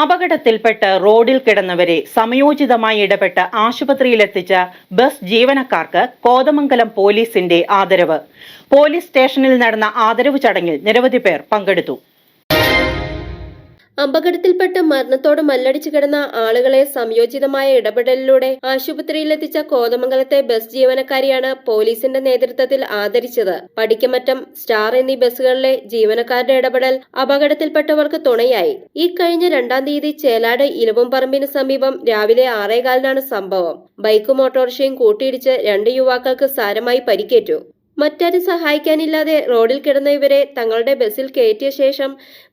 അപകടത്തിൽപ്പെട്ട് റോഡിൽ കിടന്നവരെ സമയോചിതമായി ഇടപെട്ട് ആശുപത്രിയിലെത്തിച്ച ബസ് ജീവനക്കാർക്ക് കോതമംഗലം പോലീസിന്റെ ആദരവ്. പോലീസ് സ്റ്റേഷനിൽ നടന്ന ആദരവ് ചടങ്ങിൽ നിരവധി പേർ പങ്കെടുത്തു. അപകടത്തിൽപ്പെട്ട് മരണത്തോട് മല്ലടിച്ചു കിടന്ന ആളുകളെ സംയോജിതമായ ഇടപെടലിലൂടെ ആശുപത്രിയിലെത്തിച്ച കോതമംഗലത്തെ ബസ് ജീവനക്കാരിയാണ് പോലീസിന്റെ നേതൃത്വത്തിൽ ആദരിച്ചത്. പടിക്കമറ്റം സ്റ്റാർ എന്നീ ബസ്സുകളിലെ ജീവനക്കാരുടെ ഇടപെടൽ അപകടത്തിൽപ്പെട്ടവർക്ക് തുണയായി. ഈ കഴിഞ്ഞ രണ്ടാം തീയതി ചേലാട് ഇലവുംപറമ്പിന് സമീപം രാവിലെ ആറേകാലിനാണ് സംഭവം. ബൈക്കും ഓട്ടോറിക്ഷയും കൂട്ടിയിടിച്ച് രണ്ട് യുവാക്കൾക്ക് സാരമായി പരിക്കേറ്റു. മറ്റാരും സഹായിക്കാനില്ലാതെ റോഡിൽ കിടന്ന ഇവരെ തങ്ങളുടെ ബസ്സിൽ കയറ്റിയ ശേഷം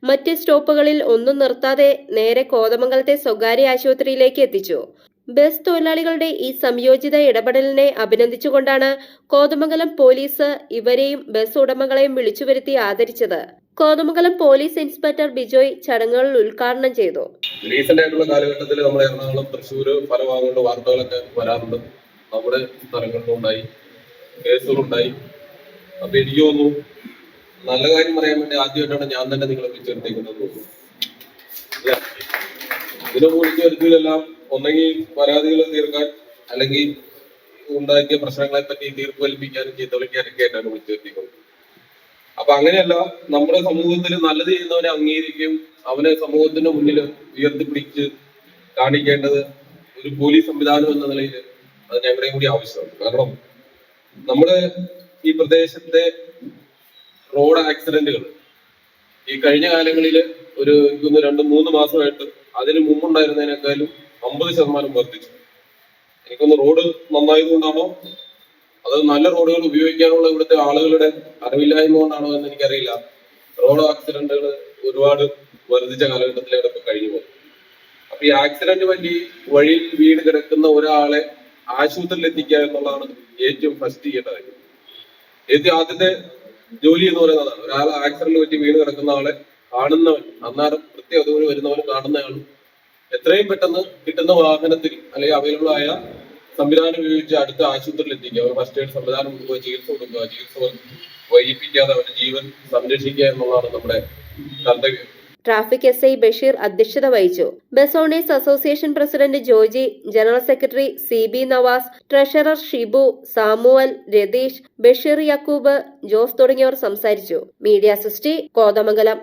മറ്റ് സ്റ്റോപ്പുകളിൽ ഒന്നും നിർത്താതെ നേരെ കോതമംഗലത്തെ സ്വകാര്യ ആശുപത്രിയിലേക്ക് എത്തിച്ചു. ബസ് തൊഴിലാളികളുടെ ഈ സംയോജിത ഇടപെടലിനെ അഭിനന്ദിച്ചുകൊണ്ടാണ് കോതമംഗലം പോലീസ് ഇവരെയും ബസ് ഉടമകളെയും വിളിച്ചുവരുത്തി ആദരിച്ചത്. കോതമംഗലം പോലീസ് ഇൻസ്പെക്ടർ ബിജോയ് ചടങ്ങുകളിൽ ഉദ്ഘാടനം ചെയ്തു. റീസെന്റ് ആയിട്ടുള്ള കാലഘട്ടത്തിൽ നമ്മുടെ എറണാകുളം തൃശ്ശൂർ പല വാർത്തകളൊക്കെ വരാറുണ്ട്. നമ്മുടെ സ്ഥലങ്ങളിലുണ്ടായി കേസുകളുണ്ടായി. അപ്പൊ എനിക്ക് തോന്നുന്നു നല്ല കാര്യം പറയാൻ വേണ്ടി ആദ്യമായിട്ടാണ് ഞാൻ തന്നെ നിങ്ങളെ വിളിച്ചെടുത്തേക്കുന്നത്? ഇതിനെ കുറിച്ച് വരുത്തിയിലെല്ലാം ഒന്നെങ്കിൽ പരാതികൾ തീർക്കാൻ അല്ലെങ്കിൽ ഉണ്ടാക്കിയ പ്രശ്നങ്ങളെ പറ്റി തീർപ്പ് കൽപ്പിക്കാനും ചീത്ത വിളിക്കാനൊക്കെ ആയിട്ടാണ് വിളിച്ചു വരുത്തിക്കുന്നത് അപ്പൊ അങ്ങനെയല്ല നമ്മുടെ സമൂഹത്തിൽ നല്ലത് ചെയ്യുന്നവനെ അംഗീകരിക്കും അവനെ സമൂഹത്തിന്റെ മുന്നിൽ ഉയർത്തിപ്പിടിച്ച് കാണിക്കേണ്ടത് ഒരു പോലീസ് സംവിധാനം എന്ന നിലയിൽ അത് ഞങ്ങളുടെയും കൂടി ആവശ്യമാണ്. കാരണം നമ്മുടെ ഈ പ്രദേശത്തെ റോഡ് ആക്സിഡന്റുകൾ. ഈ കഴിഞ്ഞ കാലങ്ങളിൽ ഒരു എനിക്കൊന്ന് രണ്ട് മൂന്ന് മാസമായിട്ട് അതിന് മുമ്പുണ്ടായിരുന്നതിനേക്കാളും അമ്പത് ശതമാനം വർദ്ധിച്ചു. എനിക്കൊന്ന് റോഡ് നന്നായതുകൊണ്ടാണോ? അത് നല്ല റോഡുകൾ ഉപയോഗിക്കാനുള്ള ഇവിടുത്തെ ആളുകളുടെ അറിവില്ലായ്മ കൊണ്ടാണോ എന്ന് എനിക്കറിയില്ല. റോഡ് ആക്സിഡന്റുകൾ ഒരുപാട് വർദ്ധിച്ച കാലഘട്ടത്തിലാണ് ഇപ്പൊ കഴിഞ്ഞു പോകുന്നത് അപ്പൊ ഈ ആക്സിഡന്റ് വഴി വഴിയിൽ വീട് കിടക്കുന്ന ഒരാളെ ആശുപത്രിയിൽ എത്തിക്കുക എന്നുള്ളതാണ് ഏറ്റവും ഫസ്റ്റ് ചെയ്യേണ്ട കാര്യം ഏറ്റവും ആദ്യത്തെ ജോലി എന്ന് പറയുന്നതാണ് ഒരാൾ ആക്സിഡന്റ് പറ്റി വീണ് കിടക്കുന്ന ആളെ കാണുന്നവൻ അന്നേരം കൃത്യം അതുപോലെ വരുന്നവനും കാണുന്നയാളും എത്രയും പെട്ടെന്ന് കിട്ടുന്ന വാഹനത്തിൽ അല്ലെങ്കിൽ അവൈലബിൾ ആയ സംവിധാനം ഉപയോഗിച്ച് അടുത്ത ആശുപത്രിയിൽ എത്തിക്കുക. അവർ ഫസ്റ്റ് എയ്ഡ് സംവിധാനം കൊടുക്കുക ചികിത്സ കൊടുക്കുക. ചികിത്സ വൈകിപ്പിക്കാതെ അവരുടെ ജീവൻ സംരക്ഷിക്കുക എന്നുള്ളതാണ് നമ്മുടെ കർത്തവ്യം. ട്രാഫിക് എസ് ഐ ബഷീർ അധ്യക്ഷത വഹിച്ചു. Bus owners association president Joji general secretary C B Navas treasurer Shibu Samuel Ratheesh Basheer Yakub Jose തുടങ്ങിയവർ സംസാരിച്ചു. മീഡിയ സൃഷ്ടി കോതമംഗലം.